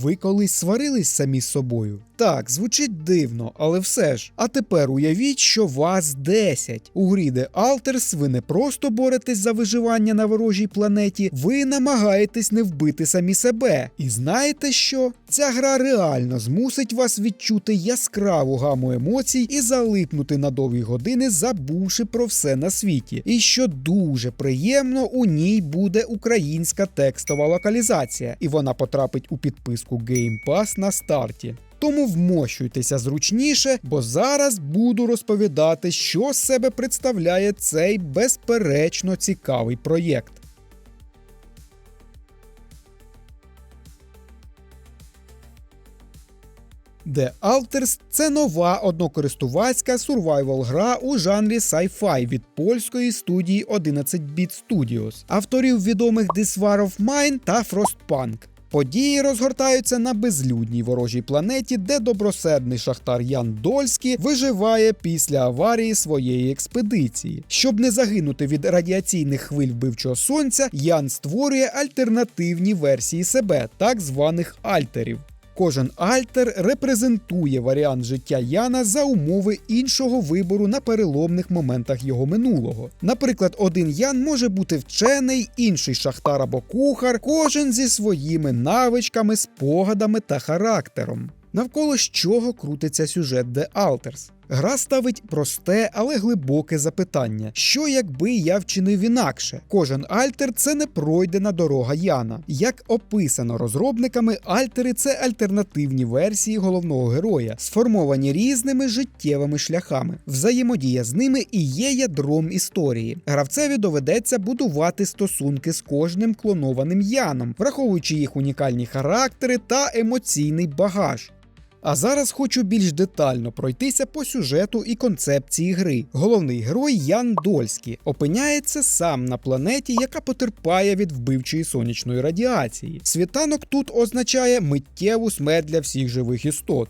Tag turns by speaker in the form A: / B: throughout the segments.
A: Ви колись сварились самі з собою? Так, звучить дивно, але все ж. А тепер уявіть, що вас 10. У грі The Alters ви не просто боретесь за виживання на ворожій планеті, ви намагаєтесь не вбити самі себе. І знаєте що? Ця гра реально змусить вас відчути яскраву гаму емоцій і залипнути на довгі години, забувши про все на світі. І що дуже приємно, у ній буде українська текстова локалізація, і вона потрапить у підписку Game Pass на старті. Тому вмощуйтеся зручніше, бо зараз буду розповідати, що з себе представляє цей безперечно цікавий проєкт. The Alters – це нова однокористувацька сурвайвал гра у жанрі sci-fi від польської студії 11-Bit Studios, авторів відомих This War of Mine та Frostpunk. Події розгортаються на безлюдній ворожій планеті, де добросердний шахтар Ян Дольський виживає після аварії своєї експедиції. Щоб не загинути від радіаційних хвиль вбивчого сонця, Ян створює альтернативні версії себе, так званих альтерів. Кожен альтер репрезентує варіант життя Яна за умови іншого вибору на переломних моментах його минулого. Наприклад, один Ян може бути вчений, інший шахтар або кухар, кожен зі своїми навичками, спогадами та характером. Навколо чого крутиться сюжет The Alters? Гра ставить просте, але глибоке запитання: що якби я вчинив інакше? Кожен альтер це не пройдена дорога Яна. Як описано розробниками, альтери це альтернативні версії головного героя, сформовані різними життєвими шляхами. Взаємодія з ними і є ядром історії. Гравцеві доведеться будувати стосунки з кожним клонованим Яном, враховуючи їх унікальні характери та емоційний багаж. А зараз хочу більш детально пройтися по сюжету і концепції гри. Головний герой Ян Дольський опиняється сам на планеті, яка потерпає від вбивчої сонячної радіації. Світанок тут означає миттєву смерть для всіх живих істот.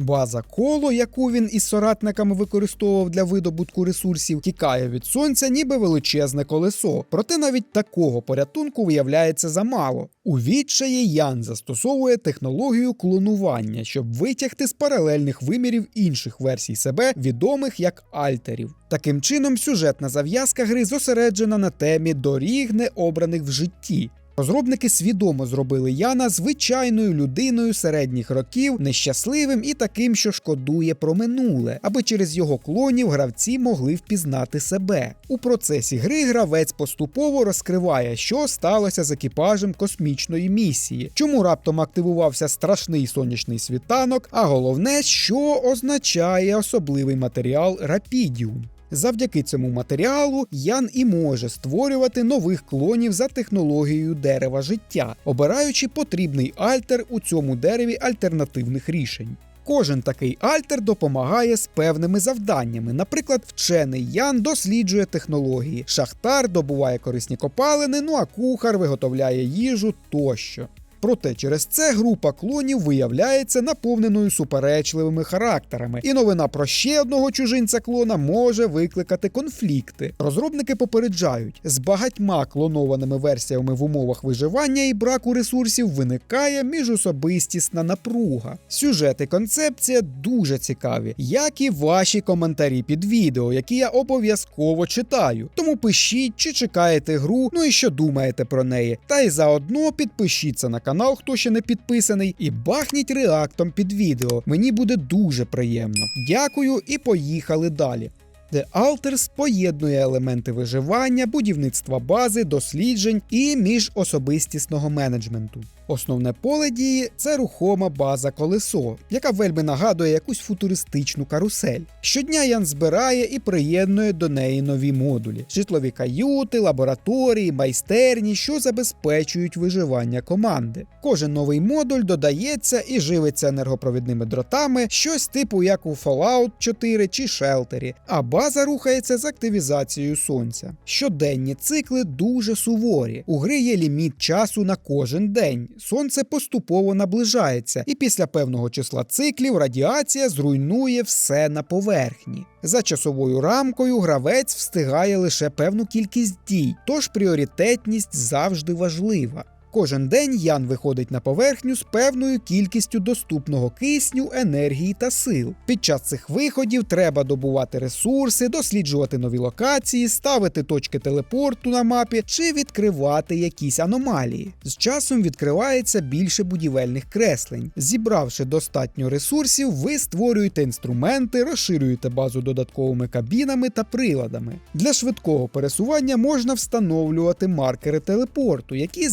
A: База коло, яку він із соратниками використовував для видобутку ресурсів, тікає від сонця, ніби величезне колесо. Проте навіть такого порятунку виявляється замало. У відчаї Ян застосовує технологію клонування, щоб витягти з паралельних вимірів інших версій себе, відомих як альтерів. Таким чином, сюжетна зав'язка гри зосереджена на темі доріг, не обраних в житті. Розробники свідомо зробили Яна звичайною людиною середніх років, нещасливим і таким, що шкодує про минуле, аби через його клонів гравці могли впізнати себе. У процесі гри гравець поступово розкриває, що сталося з екіпажем космічної місії, чому раптом активувався страшний сонячний світанок, а головне, що означає особливий матеріал Рапідіум. Завдяки цьому матеріалу Ян і може створювати нових клонів за технологією дерева життя, обираючи потрібний альтер у цьому дереві альтернативних рішень. Кожен такий альтер допомагає з певними завданнями. Наприклад, вчений Ян досліджує технології, шахтар добуває корисні копалини, ну а кухар виготовляє їжу тощо. Проте через це група клонів виявляється наповненою суперечливими характерами, і новина про ще одного чужинця клона може викликати конфлікти. Розробники попереджають, з багатьма клонованими версіями в умовах виживання і браку ресурсів виникає міжособистісна напруга. Сюжет і концепція дуже цікаві, як і ваші коментарі під відео, які я обов'язково читаю. Тому пишіть, чи чекаєте гру, ну і що думаєте про неї. Та й заодно підпишіться на канал, хто ще не підписаний, і бахніть реактом під відео. Мені буде дуже приємно. Дякую і поїхали далі. The Alters поєднує елементи виживання, будівництва бази, досліджень і міжособистісного менеджменту. Основне поле дії це рухома база колесо, яка вельми нагадує якусь футуристичну карусель. Щодня Ян збирає і приєднує до неї нові модулі: житлові каюти, лабораторії, майстерні, що забезпечують виживання команди. Кожен новий модуль додається і живиться енергопровідними дротами, щось типу як у Fallout 4 чи Шелтері, а база рухається з активізацією сонця. Щоденні цикли дуже суворі. У гри є ліміт часу на кожен день. Сонце поступово наближається, і після певного числа циклів радіація зруйнує все на поверхні. За часовою рамкою гравець встигає лише певну кількість дій, тож пріоритетність завжди важлива. Кожен день Ян виходить на поверхню з певною кількістю доступного кисню, енергії та сил. Під час цих виходів треба добувати ресурси, досліджувати нові локації, ставити точки телепорту на мапі чи відкривати якісь аномалії. З часом відкривається більше будівельних креслень. Зібравши достатньо ресурсів, ви створюєте інструменти, розширюєте базу додатковими кабінами та приладами. Для швидкого пересування можна встановлювати маркери телепорту, які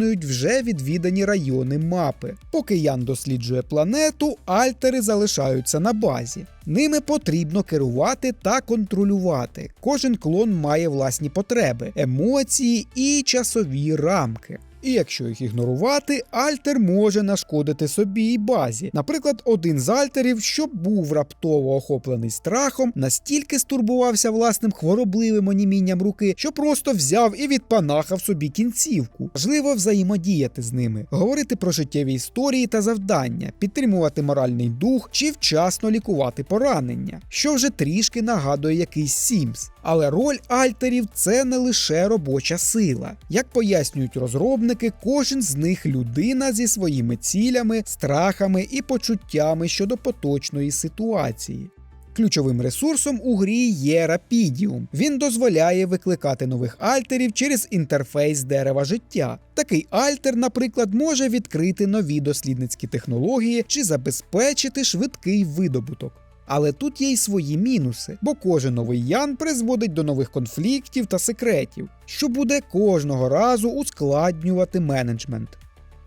A: з'єднують вже відвідані райони мапи. Поки Ян досліджує планету, альтери залишаються на базі. Ними потрібно керувати та контролювати. Кожен клон має власні потреби, емоції і часові рамки. І якщо їх ігнорувати, альтер може нашкодити собі і базі. Наприклад, один з альтерів, що був раптово охоплений страхом, настільки стурбувався власним хворобливим онімінням руки, що просто взяв і відпанахав собі кінцівку. Важливо взаємодіяти з ними, говорити про життєві історії та завдання, підтримувати моральний дух чи вчасно лікувати поранення, що вже трішки нагадує якийсь Сімс. Але роль альтерів це не лише робоча сила. Як пояснюють розробники, кожен з них людина зі своїми цілями, страхами і почуттями щодо поточної ситуації. Ключовим ресурсом у грі є Рапідіум. Він дозволяє викликати нових альтерів через інтерфейс дерева життя. Такий альтер, наприклад, може відкрити нові дослідницькі технології чи забезпечити швидкий видобуток. Але тут є й свої мінуси, бо кожен новий ян призводить до нових конфліктів та секретів, що буде кожного разу ускладнювати менеджмент.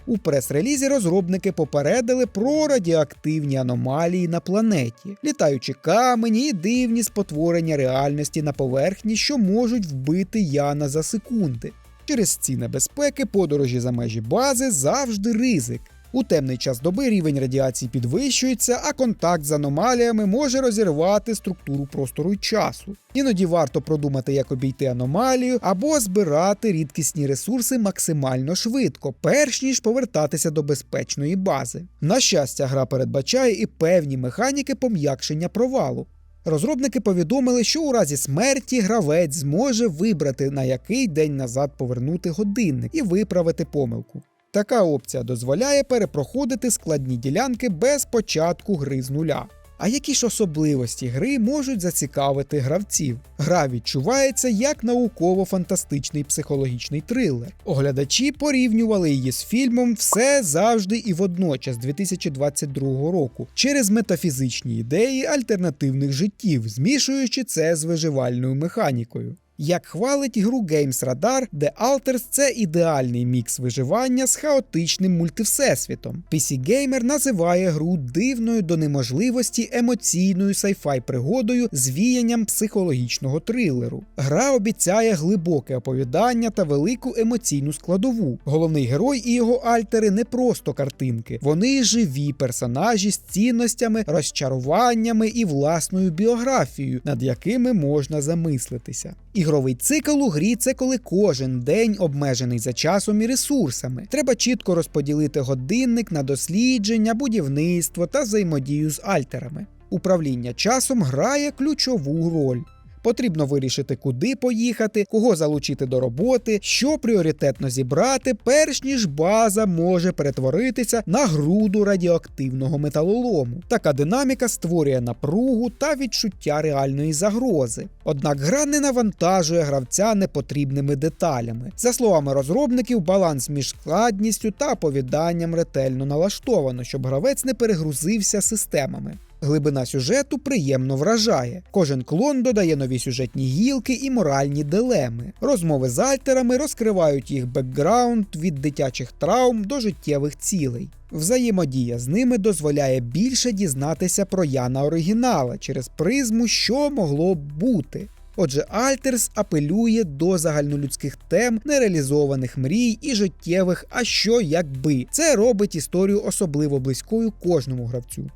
A: У прес-релізі розробники попередили про радіоактивні аномалії на планеті, літаючі камені і дивні спотворення реальності на поверхні, що можуть вбити Яна за секунди. Через ці небезпеки подорожі за межі бази завжди ризик. У темний час доби рівень радіації підвищується, а контакт з аномаліями може розірвати структуру простору й часу. Іноді варто продумати, як обійти аномалію, або збирати рідкісні ресурси максимально швидко, перш ніж повертатися до безпечної бази. На щастя, гра передбачає і певні механіки пом'якшення провалу. Розробники повідомили, що у разі смерті гравець зможе вибрати, на який день назад повернути годинник і виправити помилку. Така опція дозволяє перепроходити складні ділянки без початку гри з нуля. А які ж особливості гри можуть зацікавити гравців? Гра відчувається як науково-фантастичний психологічний трилер. Оглядачі порівнювали її з фільмом Все завжди і водночас 2022 року через метафізичні ідеї альтернативних життів, змішуючи це з виживальною механікою. Як хвалить гру Games Radar, The Alters це ідеальний мікс виживання з хаотичним мультивсесвітом. PC Gamer називає гру дивною до неможливості емоційною сайфай пригодою з віянням психологічного трилеру. Гра обіцяє глибоке оповідання та велику емоційну складову. Головний герой і його альтери не просто картинки, вони живі персонажі з цінностями, розчаруваннями і власною біографією, над якими можна замислитися. Ігровий цикл у грі це коли кожен день обмежений за часом і ресурсами. Треба чітко розподілити годинник на дослідження, будівництво та взаємодію з альтерами. Управління часом грає ключову роль. Потрібно вирішити, куди поїхати, кого залучити до роботи, що пріоритетно зібрати, перш ніж база може перетворитися на груду радіоактивного металолому. Така динаміка створює напругу та відчуття реальної загрози. Однак гра не навантажує гравця непотрібними деталями. За словами розробників, баланс між складністю та оповіданням ретельно налаштовано, щоб гравець не перегрузився системами. Глибина сюжету приємно вражає. Кожен клон додає нові сюжетні гілки і моральні дилеми. Розмови з альтерами розкривають їх бекграунд від дитячих травм до життєвих цілей. Взаємодія з ними дозволяє більше дізнатися про Яна оригінала через призму, що могло б бути. Отже, Альтерс апелює до загальнолюдських тем, нереалізованих мрій і життєвих, а що якби. Це робить історію особливо близькою кожному гравцю.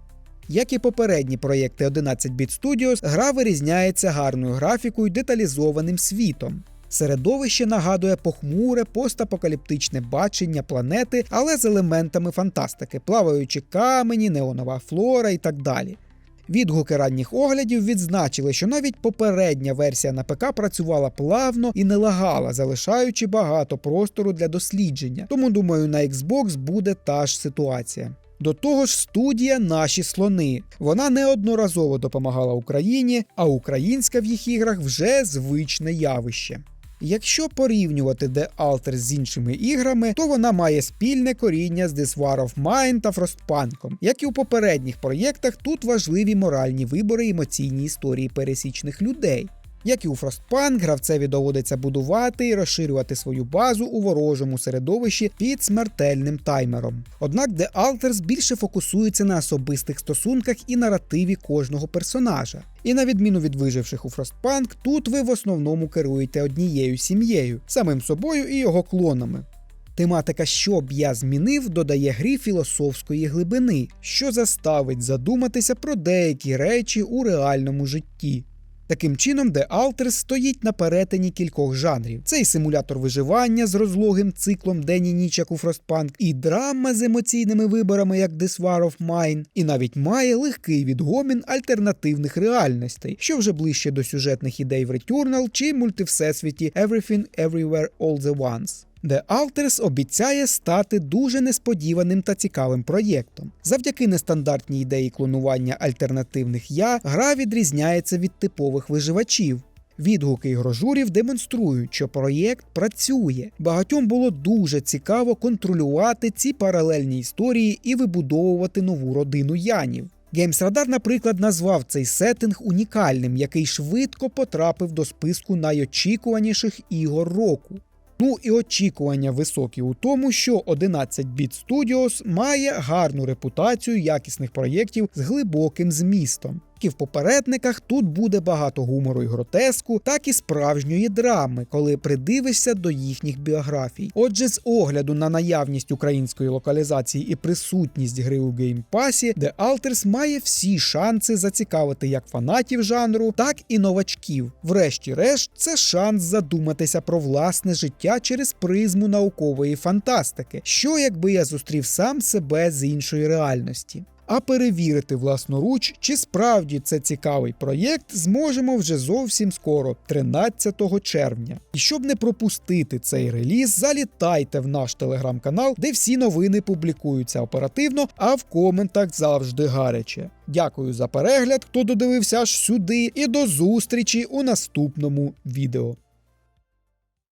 A: Як і попередні проєкти 11-Bit Studios, гра вирізняється гарною графікою й деталізованим світом. Середовище нагадує похмуре постапокаліптичне бачення планети, але з елементами фантастики, плаваючі камені, неонова флора і так далі. Відгуки ранніх оглядів відзначили, що навіть попередня версія на ПК працювала плавно і не лагала, залишаючи багато простору для дослідження. Тому думаю, на Xbox буде та ж ситуація. До того ж, студія наші слони. Вона неодноразово допомагала Україні, а українська в їх іграх вже звичне явище. Якщо порівнювати The Alter з іншими іграми, то вона має спільне коріння з This War of Mine та Frostpunk. Як і у попередніх проєктах, тут важливі моральні вибори і емоційні історії пересічних людей. Як і у Frostpunk, гравцеві доводиться будувати і розширювати свою базу у ворожому середовищі під смертельним таймером. Однак The Alters більше фокусується на особистих стосунках і наративі кожного персонажа. І на відміну від виживших у Frostpunk, тут ви в основному керуєте однією сім'єю, самим собою і його клонами. Тематика, що б я змінив, додає грі філософської глибини, що заставить задуматися про деякі речі у реальному житті. Таким чином, The Alters стоїть на перетині кількох жанрів: це і симулятор виживання з розлогим циклом день і ніч, як у Frostpunk, і драма з емоційними виборами, як This War of Mine, і навіть має легкий відгомін альтернативних реальностей, що вже ближче до сюжетних ідей в Returnal чи мультивсесвіті Everything Everywhere All the Once. The Alters обіцяє стати дуже несподіваним та цікавим проєктом. Завдяки нестандартній ідеї клонування альтернативних я гра відрізняється від типових виживачів. Відгуки ігрожурів демонструють, що проєкт працює. Багатьом було дуже цікаво контролювати ці паралельні історії і вибудовувати нову родину Янів. GamesRadar, наприклад, назвав цей сеттинг унікальним, який швидко потрапив до списку найочікуваніших ігор року. Ну і очікування високі у тому, що 11-Bit Studios має гарну репутацію якісних проєктів з глибоким змістом. І в попередниках тут буде багато гумору і гротеску, так і справжньої драми, коли придивишся до їхніх біографій. Отже, з огляду на наявність української локалізації і присутність гри у геймпасі, The Alters має всі шанси зацікавити як фанатів жанру, так і новачків. Врешті-решт, це шанс задуматися про власне життя через призму наукової фантастики, що якби я зустрів сам себе з іншої реальності. А перевірити власноруч, чи справді це цікавий проєкт, зможемо вже зовсім скоро, 13 червня. І щоб не пропустити цей реліз, залітайте в наш телеграм-канал, де всі новини публікуються оперативно, а в коментах завжди гаряче. Дякую за перегляд, хто додивився аж сюди, і до зустрічі у наступному відео.